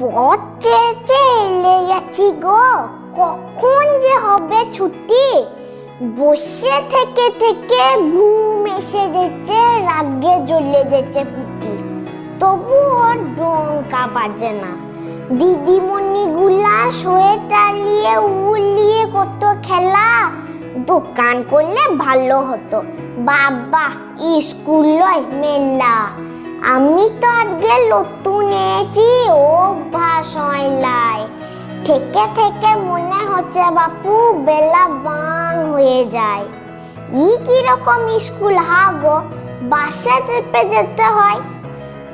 পথ চেয়ে গেছি গো কখন যে হবে ছুটি? বসে থেকে থেকে ঘুম এসে যেছে রাগে জ্বলে যেছে পুটি। তবুও ডঙ্কা বাজে না। দিদিমণিগুলা সোয়েটার নিয়ে উলিয়ে কত খেলা। দোকান করলে ভালো হতো। বাবা, স্কুল লয় মেলা। আমি তো আজকে নতুন এসেছি অভ্যাস লাই। থেকে থেকে মনে হচ্ছে বাপু, বেলা বাং হয়ে যায়। ই কীরকম স্কুল হাগো, বাসে চেপে যেতে হয়।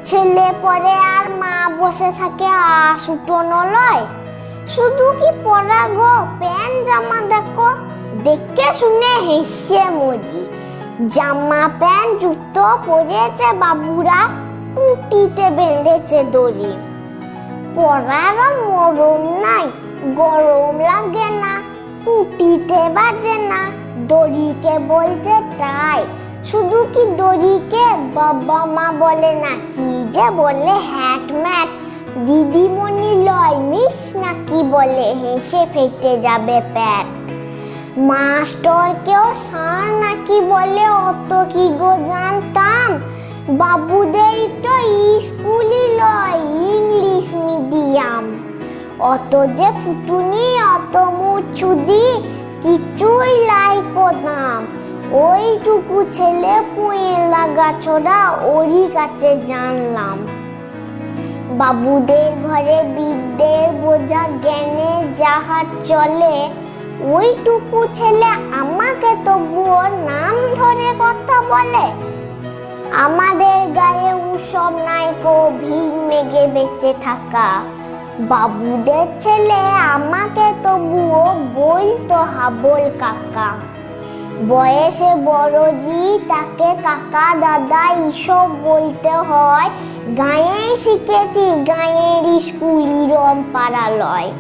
ছেলে পরে আর মা বসে থাকে আসুটো নলয় শুধু কি পরা গো প্যান্ট জামা দেখো, দেখে শুনে হেসে মরি। জামা প্যান্ট, জুতো পরেছে বাবুরা টুটিতে বেঁধেছে দড়ি। পরারও মরণ নাই, গরম লাগে না টুটিতে বাজে না, দড়িকে বলছে তাই শুধু কি দড়িকে বাবা মা বলে না, কি যে বলে হ্যাট ম্যাট। দিদিমণি লয় মিস না, কি বলে হেসে ফেটে যাবে প্যাট। মাস্টারকেও সার নাকি বলে অত কি গো জানতাম? বাবুদের তো স্কুলই লয় ইংলিশ মিডিয়াম। অত যে ফুটুনি, অত মুচুদি কিছুই লাইকো নাম ওইটুকু ছেলে পুঁয়ে লাগা ছোড়া ওরই কাছে জানলাম। বাবুদের ঘরে বিদ্যের বোঝা জ্ঞানের জাহাজ চলে ওইটুকু ছেলে আমাকে তবুও নাম ধরে কথা বলে। আমাদের গায়ে উসব নাইকো ভিড় মেঘে বেঁচে থাকা। বাবুদের ছেলে আমাকে তবুও বলতো হাবল কাকা। বয়সে বড় জি, তাকে কাকা দাদা এইসব বলতে হয়। গায়ে শিখেছি, গায়ের স্কুলিরম পাড়ালয়।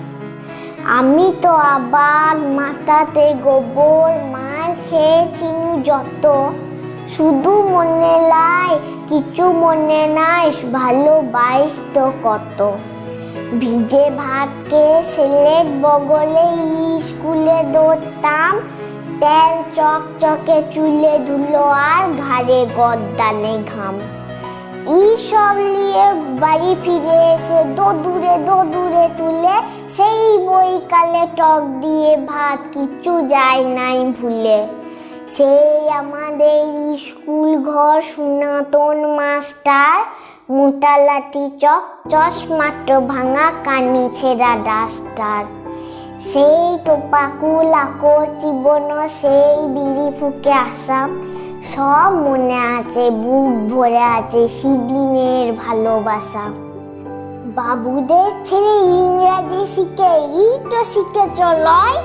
আমি তো আবার মাথাতে গোবর, মার খেয়েছিনু যত। শুধু মনে লাই, কিছু মনে নাই, ভালো বাইশ তো কত। ভিজে ভাত ভাতকে সেলেট বগলে স্কুলে দৌড়তাম তেল চকচকে চুলে ধুলো আর ঘাড়ে গদ্দানে ঘাম। সব নিয়ে বাড়ি ফিরে এসে দোদুরে দোদুরে তুলে সেই বইকালে টক দিয়ে ভাত কিছু যায় নাই ভুলে। সেই আমাদের স্কুল ঘর সনাতন মাস্টার, মোটা লাঠি চক চশমাটো ভাঙা কানি ছেঁড়া ডাস্টার। সেই টোপাকুল লাকো চিবন, সেই বিড়ি ফুকে আসাম সব মনে আছে, বুক ভরে আছে সেদিনের ভালোবাসা। বাবুদের ছেলে ইংরাজি শিখে তো শিখে চলয়।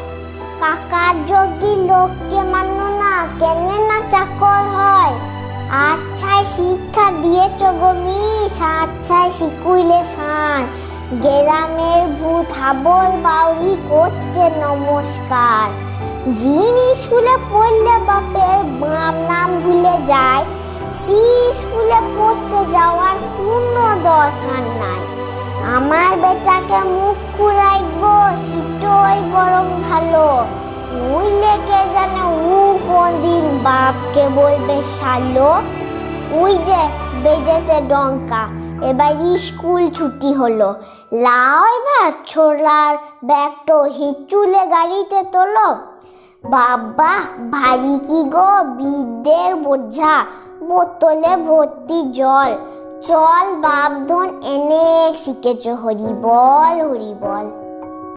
কাকার যোগী লোককে মানো না, কেন না চাকর হয়। আচ্ছায় শিক্ষা দিয়েছ গো মিস, আচ্ছায় শিকুইলে সান গ্রামের ভূত হাবল বাউরি করছে নমস্কার। জিন স্কুলে পড়লে যায় সি স্কুলে পড়তে যাওয়ার কোনো দরকার নাই। আমার বেটাকে মুখ খুঁড়াইবো সিটোই বরং ভালো। নইলে কে জানে উ কোন দিন বাপকে বলবে, শালো উই যে বেজেছে ডঙ্কা, এবার স্কুল ছুটি হলো। লাও এবার ছোড়ার ব্যাগটো হিচুলে গাড়িতে তোলো। বাবা, ভারী কি গো, বিদ্যের বোঝা। বোতলে ভর্তি জল। চল বাপধন এনে শিখেছ হরি বল হরি বল